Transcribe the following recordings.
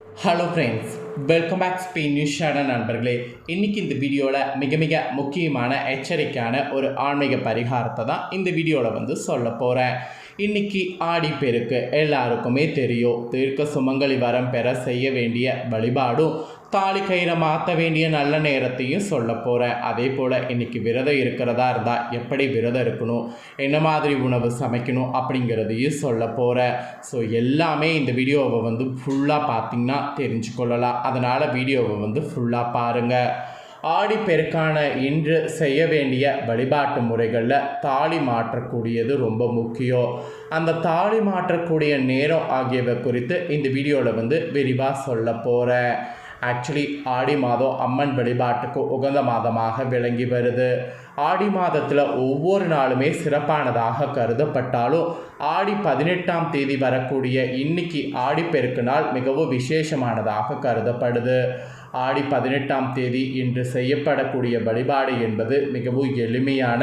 Hello friends welcome back Spain news channel நண்பர்களே. இன்றைக்கி இந்த வீடியோவில் மிக மிக முக்கியமான எச்சரிக்கையான ஒரு ஆன்மீக பரிகாரத்தை தான் இந்த வீடியோவில் வந்து சொல்ல போகிறேன் இன்னைக்கு ஆடி பெருக்கு எல்லாருக்குமே தெரியும். தீர்க்க சுமங்கலி வரம் பெற செய்ய வேண்டிய வழிபாடும் தாலி கயிறை மாற்ற வேண்டிய நல்ல நேரத்தையும் சொல்ல போகிறேன் அதே போல் இன்றைக்கி விரதம் இருக்கிறதா இருந்தால் எப்படி விரதம் இருக்கணும்? என்ன மாதிரி உணவு சமைக்கணும் அப்படிங்கிறதையும் சொல்ல போகிறேன் ஸோ எல்லாமே இந்த வீடியோவை வந்து ஃபுல்லாக பார்த்திங்கன்னா தெரிஞ்சுக்கொள்ளலாம். அதனால் வீடியோவை வந்து ஃபுல்லாக பாருங்கள் ஆடி பெருக்கான இன்று செய்ய வேண்டிய வழிபாட்டு முறைகளில் தாலி மாற்றக்கூடியது ரொம்ப முக்கியம். அந்த தாலி மாற்றக்கூடிய நேரம் ஆகியவை குறித்து இந்த வீடியோவில் வந்து விரிவாக சொல்ல போகிறேன் ஆக்சுவலி ஆடி மாதம் அம்மன் வழிபாட்டுக்கு உகந்த மாதமாக விளங்கி வருது. ஆடி மாதத்தில் ஒவ்வொரு நாளுமே சிறப்பானதாக கருதப்பட்டாலும் ஆடி பதினெட்டாம் தேதி வரக்கூடிய இன்னைக்கு ஆடிப்பெருக்கு நாள் மிகவும் விசேஷமானதாக கருதப்படுது. ஆடி பதினெட்டாம் தேதி இன்று செய்யப்படக்கூடிய வழிபாடு என்பது மிகவும் எளிமையான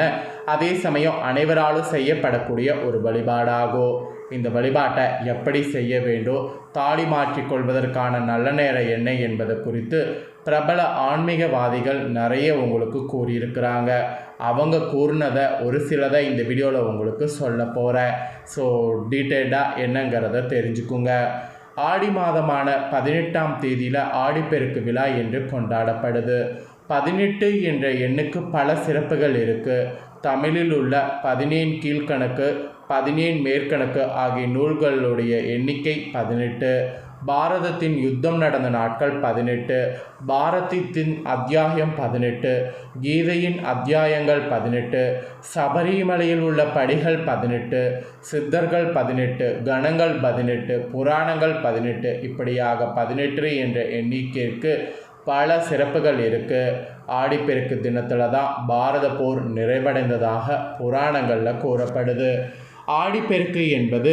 அதே சமயம் அனைவராலும் செய்யப்படக்கூடிய ஒரு வழிபாடாகும். இந்த வழிபாட்டை எப்படி செய்ய வேண்டும்? தாலி மாற்றிக்கொள்வதற்கான நல்ல நேரம் என்ன என்பது குறித்து பிரபல ஆன்மீகவாதிகள் நிறைய உங்களுக்கு கூறியிருக்கிறாங்க. அவங்க கூறினதை ஒரு சிலதை இந்த வீடியோவில் உங்களுக்கு சொல்ல போகிறேன் ஸோ டீட்டெயில்டாக என்னங்கிறத தெரிஞ்சுக்குங்க. ஆடி மாதமான பதினெட்டாம் தேதியில் ஆடிப்பெருக்கு விழா என்று கொண்டாடப்படுது. பதினெட்டு என்ற எண்ணுக்கு பல சிறப்புகள் இருக்குது தமிழில் உள்ள பதினேழு கீழ்கணக்கு பதினேழு மேற்கணக்கு ஆகிய நூல்களுடைய எண்ணிக்கை பதினெட்டு. பாரதத்தின் யுத்தம் நடந்த நாட்கள் பதினெட்டு. பாரதத்தின் அத்தியாயம் பதினெட்டு. கீதையின் அத்தியாயங்கள் பதினெட்டு. சபரிமலையில் உள்ள படிகள் பதினெட்டு. சித்தர்கள் பதினெட்டு. கணங்கள் பதினெட்டு. புராணங்கள் பதினெட்டு. இப்படியாக பதினெட்டு என்ற எண்ணிக்கைக்கு பல சிறப்புகள் இருக்குது ஆடிப்பெருக்கு தினத்தில் தான் பாரத போர் நிறைவடைந்ததாக புராணங்களில் கூறப்படுது. ஆடிப்பெருக்கு என்பது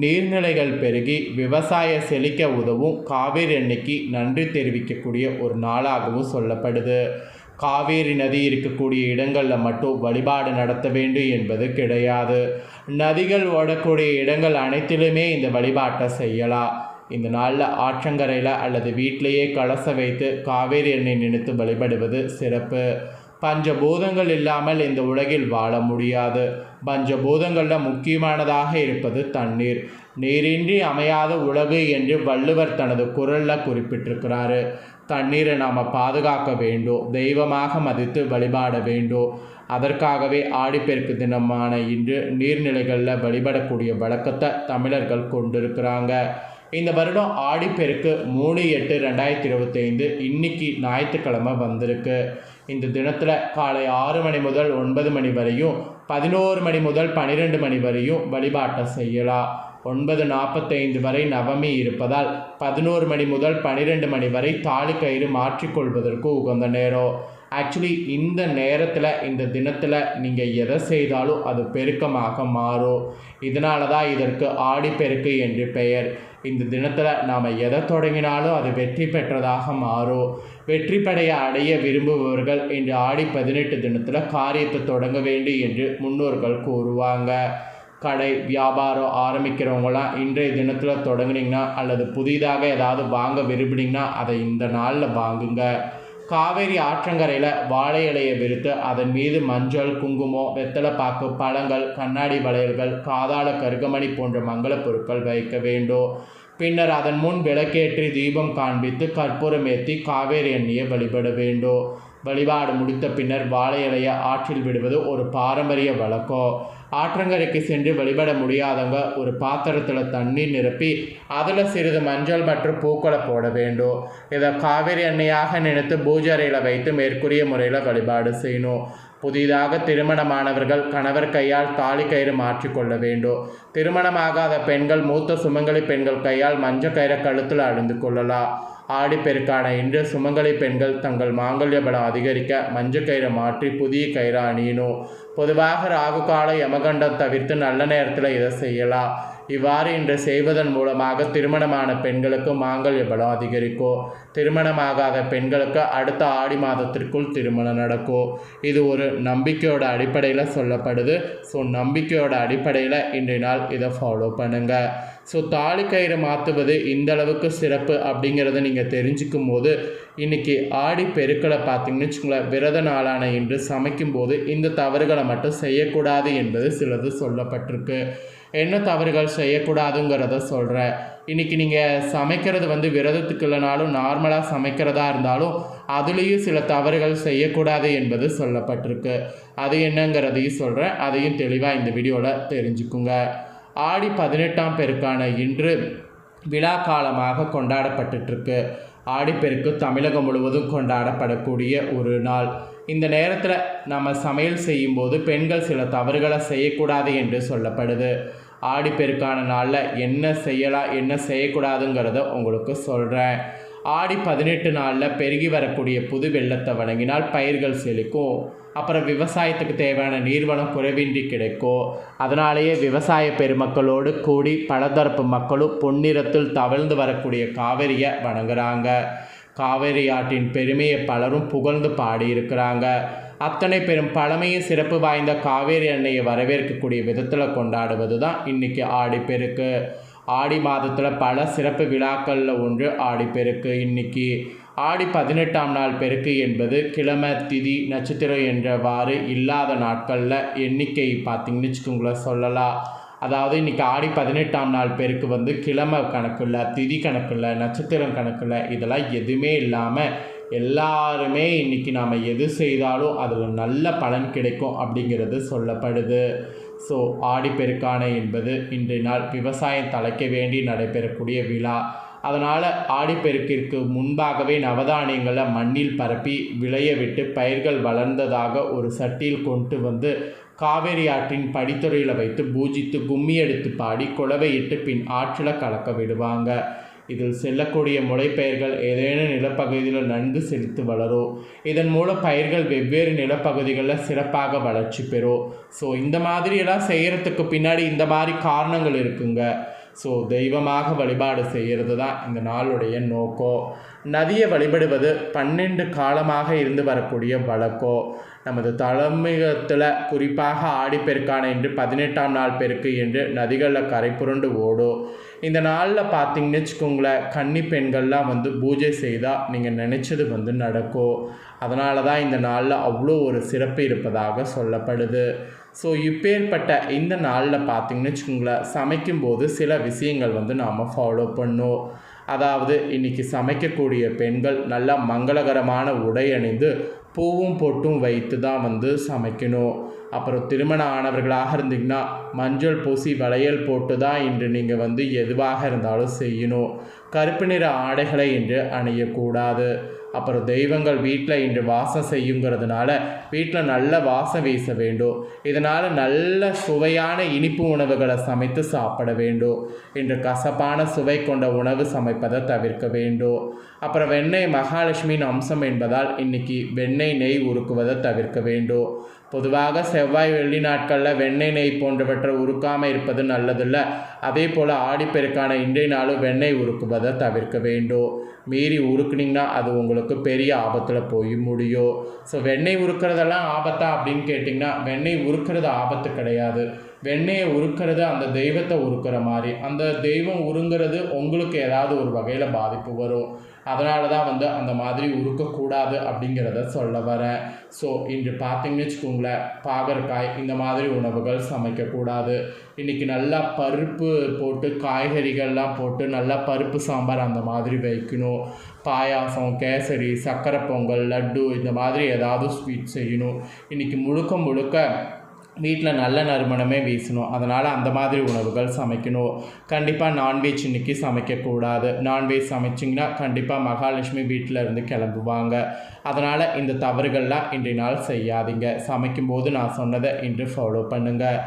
நீர்நிலைகள் பெருகி விவசாய செழிக்க உதவும் காவேரி அன்னைக்கு நன்றி தெரிவிக்கக்கூடிய ஒரு நாளாகவும் சொல்லப்படுது. காவேரி நதி இருக்கக்கூடிய இடங்களில் மட்டும் வழிபாடு நடத்த வேண்டும் என்பது கிடையாது. நதிகள் ஓடக்கூடிய இடங்கள் அனைத்திலுமே இந்த வழிபாட்டை செய்யலாம். இந்த நாளில் ஆற்றங்கரையில் அல்லது வீட்டிலேயே கலச வைத்து காவேரி எண்ணெய் நினைத்து வழிபடுவது சிறப்பு. பஞ்சபூதங்கள் இல்லாமல் இந்த உலகில் வாழ முடியாது. பஞ்சபூதங்களில் முக்கியமானதாக இருப்பது தண்ணீர். நீரின்றி அமையாத உலகு என்று வள்ளுவர் தனது குரலில் குறிப்பிட்டிருக்கிறாரு. தண்ணீரை நாம் பாதுகாக்க வேண்டும் தெய்வமாக மதித்து வழிபாட வேண்டும். அதற்காகவே ஆடிப்பெருக்கு தினமான இன்று நீர்நிலைகளில் வழிபடக்கூடிய வழக்கத்தை தமிழர்கள் கொண்டிருக்கிறாங்க. இந்த வருடம் ஆடிப்பெருக்கு மூணு எட்டு ரெண்டாயிரத்தி இருபத்தைந்து இன்னைக்கு ஞாயிற்றுக்கிழமை வந்திருக்கு. இந்த தினத்தில் காலை ஆறு மணி முதல் ஒன்பது மணி வரையும் பதினோரு மணி முதல் பன்னிரெண்டு மணி வரையும் வழிபாட்டை செய்யலாம் ஒன்பது நாற்பத்தைந்து வரை நவமி இருப்பதால் பதினோரு மணி முதல் பன்னிரெண்டு மணி வரை தாலி கயிறு மாற்றிக்கொள்வதற்கு உகந்த நேரம் ஆக்சுவலி இந்த நேரத்தில் இந்த தினத்தில் நீங்கள் எதை செய்தாலும் அது பெருக்கமாக மாறும். இதனால தான் இதற்கு ஆடிப்பெருக்கு என்று பெயர். இந்த தினத்தில் நாம் எதை தொடங்கினாலும் அது வெற்றி பெற்றதாக மாறும். வெற்றி படைய அடைய விரும்புபவர்கள் இன்று ஆடி பதினெட்டு தினத்தில் காரியத்தை தொடங்க வேண்டும் என்று முன்னோர்கள் கூறுவாங்க. கடை வியாபாரம் ஆரம்பிக்கிறவங்களாம் இன்றைய தினத்தில் தொடங்குனீங்கன்னா அல்லது புதிதாக ஏதாவது வாங்க விரும்புனீங்கன்னா அதை இந்த நாளில் வாங்குங்க. காவேரி ஆற்றங்கரையில் வாழை இலையை விரித்து அதன் மீது மஞ்சள் குங்குமம் வெத்தலைப்பாக்கு பழங்கள் கண்ணாடி வளையல்கள் காதாள கருகமணி போன்ற மங்கள பொருட்கள் வைக்க வேண்டும். பின்னர் அதன் முன் விளக்கேற்றி தீபம் காண்பித்து கற்பூரம் ஏற்றி காவேரி எண்ணியை வழிபட வேண்டும். வழிபாடு முடித்த பின்னர் வாழை இலையை ஆற்றில் விடுவது ஒரு பாரம்பரிய வழக்கம். ஆற்றங்கரைக்கு சென்று வழிபட முடியாதவங்க ஒரு பாத்திரத்தில் தண்ணீர் நிரப்பி அதில் சிறிது மஞ்சள் மற்றும் பூக்களை போட வேண்டும். இதை காவேரி எண்ணெயாக நினைத்து பூஜை அறையில் வைத்து மேற்கூறிய முறையில் வழிபாடு செய்யணும். புதிதாக திருமணமானவர்கள் கணவர் கையால் தாலி கயிறு மாற்றிக்கொள்ள வேண்டும். திருமணமாகாத பெண்கள் மூத்த சுமங்கலி பெண்கள் கையால் மஞ்சள் கயிறை கழுத்தில் அணிந்து கொள்ளலாம். ஆடிப்பெருக்கான இன்று சுமங்கலி பெண்கள் தங்கள் மாங்கல்ய பலம் அதிகரிக்க மஞ்சள் கயிறை மாற்றி புதிய கயிறை அணியணும். பொதுவாக ராகு கால யமகண்டம் தவிர்த்து நல்ல நேரத்தில் இதை செய்யலாம். இவ்வாறு இன்று செய்வதன் மூலமாக திருமணமான பெண்களுக்கு மாங்கல்ய பலம் அதிகரிக்கும். திருமணமாகாத பெண்களுக்கு அடுத்த ஆடி மாதத்திற்குள் திருமணம் நடக்கும். இது ஒரு நம்பிக்கையோட அடிப்படையில் சொல்லப்படுது. ஸோ நம்பிக்கையோட அடிப்படையில் இன்றைய நாள் இதை ஃபாலோ பண்ணுங்கள் ஸோ தாலி கயிறு மாற்றுவது இந்த அளவுக்கு சிறப்பு அப்படிங்கிறத நீங்கள் தெரிஞ்சுக்கும் போது இன்றைக்கி ஆடி பெருக்களை பார்த்தீங்கன்னு வச்சுக்கோங்களேன் விரத நாளான இன்று சமைக்கும்போது இந்த தவறுகளை மட்டும் செய்யக்கூடாது என்பது சிலது சொல்லப்பட்டிருக்கு. என்ன தவறுகள் செய்யக்கூடாதுங்கிறத சொல்கிறேன் இன்றைக்கி நீங்கள் சமைக்கிறது வந்து விரதத்துக்கு இல்லைனாலும் நார்மலாக சமைக்கிறதா இருந்தாலும் அதுலேயும் சில தவறுகள் செய்யக்கூடாது என்பது சொல்லப்பட்டிருக்கு. அது என்னங்கிறதையும் சொல்கிறேன் அதையும் தெளிவாக இந்த வீடியோவில் தெரிஞ்சுக்குங்க. ஆடி பதினெட்டாம் பெருக்கான இன்று விழா காலமாக கொண்டாடப்பட்டுருக்கு ஆடிப்பெருக்கு தமிழகம் முழுவதும் கொண்டாடப்படக்கூடிய ஒரு நாள். இந்த நேரத்தில் நம்ம சமையல் செய்யும்போது பெண்கள் சில தவறுகளை செய்யக்கூடாது என்று சொல்லப்படுது. ஆடிப்பெருக்கான நாளில் என்ன செய்யலாம் என்ன செய்யக்கூடாதுங்கிறத உங்களுக்கு சொல்கிறேன் ஆடி பதினெட்டு நாளில் பெருகி வரக்கூடிய புது வெள்ளத்தை வழங்கினால் பயிர்கள் செழிக்கும். அப்புறம் விவசாயத்துக்கு தேவையான நீர்வளம் குறைவின்றி கிடைக்கும் அதனாலேயே விவசாய பெருமக்களோடு கூடி பலதரப்பு மக்களும் பொன்னிறத்தில் தவழ்ந்து வரக்கூடிய காவிரியை வணங்குறாங்க. காவேரி ஆற்றின் பெருமையை பலரும் புகழ்ந்து பாடியிருக்கிறாங்க. அத்தனை பெரும் பழமையும் சிறப்பு வாய்ந்த காவேரி அன்னையை வரவேற்கக்கூடிய விதத்தில் கொண்டாடுவது தான் இன்றைக்கி ஆடிப்பெருக்கு. ஆடி மாதத்தில் பல சிறப்பு விழாக்களில் ஒன்று ஆடிப்பெருக்கு இன்னைக்கு ஆடி பதினெட்டாம் நாள் பெருக்கு என்பது கிழமை திதி நட்சத்திரம் என்றவாறு இல்லாத நாட்களில் எண்ணிக்கை பார்த்திங்கன்னு வச்சுக்கோங்களேன் சொல்லலாம். அதாவது இன்றைக்கி ஆடி பதினெட்டாம் நாள் பெருக்கு வந்து கிழமை கணக்கில் திதி கணக்கில் நட்சத்திரம் கணக்கில் இதெல்லாம் எதுவுமே இல்லாமல் எல்லாருமே இன்றைக்கி நாம் எது செய்தாலும் அதில் நல்ல பலன் கிடைக்கும் அப்படிங்கிறது சொல்லப்படுது. ஸோ ஆடிப்பெருக்கானை என்பது இன்றைய நாள் விவசாயம் தலைக்க வேண்டி நடைபெறக்கூடிய விழா. அதனால் ஆடிப்பெருக்கிற்கு முன்பாகவே நவதானியங்களை மண்ணில் பரப்பி விளைய விட்டு பயிர்கள் வளர்ந்ததாக ஒரு சட்டியில் கொண்டு வந்து காவேரி ஆற்றின் படித்துறையில் வைத்து பூஜித்து கும்மி எடுத்து பாடி குழவையிட்டு பின் ஆற்றில் கலக்க விடுவாங்க. இதில் செல்லக்கூடிய முளைப்பயிர்கள் ஏதேனும் நிலப்பகுதியில் நன்கு செழித்து வளரும் இதன் மூலம் பயிர்கள் வெவ்வேறு நிலப்பகுதிகளில் சிறப்பாக வளர்ச்சி பெறும் ஸோ இந்த மாதிரியெல்லாம் செய்கிறதுக்கு பின்னாடி இந்த மாதிரி காரணங்கள் இருக்குங்க. ஸோ தெய்வமாக வழிபாடு செய்கிறது தான் இந்த நாளுடைய நோக்கம் நதியை வழிபடுவது பன்னெண்டு காலமாக இருந்து வரக்கூடிய வழக்கம் நமது தலைமையகத்தில் குறிப்பாக ஆடிப்பெருக்கான என்று பதினெட்டாம் நாள் பெருக்கு என்று நதிகளில் கரை புரண்டு ஓடும். இந்த நாளில் பார்த்தீங்கன்னு வச்சுக்கோங்களேன் கன்னி பெண்கள்லாம் வந்து பூஜை செய்தால் நீங்கள் நினச்சது வந்து நடக்கும் அதனால தான் இந்த நாளில் அவ்வளோ ஒரு சிறப்பு இருப்பதாக சொல்லப்படுது. ஸோ இப்பேற்பட்ட இந்த நாளில் பார்த்தீங்கன்னு வச்சுக்கோங்களேன் சமைக்கும்போது சில விஷயங்கள் வந்து நாம் ஃபாலோ பண்ணோம். அதாவது இன்றைக்கி சமைக்கக்கூடிய பெண்கள் நல்லா மங்களகரமான உடை அணிந்து பூவும் போட்டும் வைத்து தான் வந்து சமைக்கணும். அப்புறம் திருமணம் ஆனவர்களாக இருந்தீங்கன்னா மஞ்சள் பூசி வளையல் போட்டு தான் இன்று நீங்கள் வந்து எதுவாக இருந்தாலும் செய்யணும். கருப்பு நிற ஆடைகளை இன்று அணியக்கூடாது. அப்புறம் தெய்வங்கள் வீட்டில் இன்று வாசம் செய்யுங்கிறதுனால வீட்டில் நல்ல வாசம் வீச வேண்டும். இதனால் நல்ல சுவையான இனிப்பு உணவுகளை சமைத்து சாப்பிட வேண்டும். இன்று கசப்பான சுவை கொண்ட உணவு சமைப்பதை தவிர்க்க வேண்டும். அப்புறம் வெண்ணெய் மகாலட்சுமியின் அம்சம் என்பதால் இன்னைக்கு வெண்ணெய் நெய் உருக்குவதை தவிர்க்க வேண்டும். பொதுவாக செவ்வாய் வெள்ளி நாட்களில் வெண்ணெய் நெய் போன்றவற்றை உருக்காமல் இருப்பது நல்லதில்ல. அதே போல் ஆடிப்பெருக்கான இன்றைய நாளும் வெண்ணெய் உருக்குவதை தவிர்க்க வேண்டும். மீறி உருக்குனிங்கன்னா அது உங்களுக்கு பெரிய ஆபத்தில் போய் முடியும். ஸோ வெண்ணெய் உருக்கிறதெல்லாம் ஆபத்தா அப்படின்னு கேட்டிங்கன்னா வெண்ணெய் உருக்கிறது ஆபத்து கிடையாது. வெண்ணெயை உருக்கிறது அந்த தெய்வத்தை உருக்கிற மாதிரி. அந்த தெய்வம் உருங்கிறது உங்களுக்கு ஏதாவது ஒரு வகையில் பாதிப்பு வரும். அதனால தான் வந்து அந்த மாதிரி உருக்கக்கூடாது அப்படிங்கிறத சொல்ல வரேன். ஸோ இன்று பார்த்தீங்கன்னு வச்சுக்கோங்களேன் பாகற்காய் இந்த மாதிரி உணவுகள் சமைக்கக்கூடாது. இன்றைக்கி நல்லா பருப்பு போட்டு காய்கறிகள்லாம் போட்டு நல்லா பருப்பு சாம்பார் அந்த மாதிரி வைக்கணும். பாயாசம் கேசரி சக்கரை பொங்கல் லட்டு இந்த மாதிரி ஏதாவது ஸ்வீட் செய்யணும். இன்றைக்கி முழுக்க முழுக்க வீட்டில் நல்ல நறுமணமே வீசணும். அதனால் அந்த மாதிரி உணவுகள் சமைக்கணும். கண்டிப்பாக நான்வெஜ் இன்றைக்கி சமைக்கக்கூடாது நான்வெஜ் சமைச்சிங்கன்னா கண்டிப்பாக மகாலட்சுமி வீட்டில் இருந்து கிளம்புவாங்க. அதனால் இந்த தவறுகள்லாம் இன்றைய நாள் செய்யாதீங்க. சமைக்கும்போது நான் சொன்னதை இன்று ஃபாலோ பண்ணுங்கள்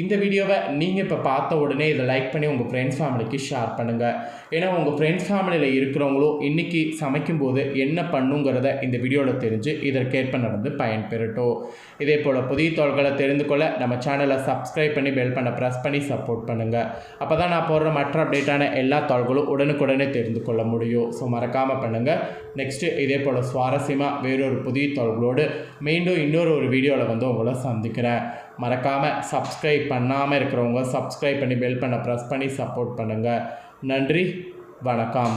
இந்த வீடியோவை நீங்கள் இப்போ பார்த்த உடனே இதை லைக் பண்ணி உங்கள் ஃப்ரெண்ட்ஸ் ஃபேமிலிக்கு ஷேர் பண்ணுங்கள் ஏன்னா உங்கள் ஃப்ரெண்ட்ஸ் ஃபேமிலியில் இருக்கிறவங்களும் இன்றைக்கி சமைக்கும்போது என்ன பண்ணுங்கிறத இந்த வீடியோவில் தெரிஞ்சு இதற்கேற்ப நடந்து பயன்பெறட்டும். இதே போல் புதிய தோள்களை தெரிந்து கொள்ள நம்ம சேனலை சப்ஸ்கிரைப் பண்ணி பெல் பண்ண ப்ரெஸ் பண்ணி சப்போர்ட் பண்ணுங்கள் அப்போ தான் நான் போடுற மற்ற அப்டேட்டான எல்லா தோள்களும் உடனுக்குடனே தெரிந்து கொள்ள முடியும். ஸோ மறக்காமல் பண்ணுங்கள் நெக்ஸ்ட்டு இதே போல் சுவாரஸ்யமாக வேறொரு புதிய தோள்களோடு மீண்டும் இன்னொரு ஒரு வீடியோவில் வந்து உங்களை சந்திக்கிறேன். மறக்காமல் சப்ஸ்கிரைப் பண்ணாமல் இருக்கிறவங்க சப்ஸ்கிரைப் பண்ணி பெல் பண்ண ப்ரெஸ் பண்ணி சப்போர்ட் பண்ணுங்கள் நன்றி வணக்கம்.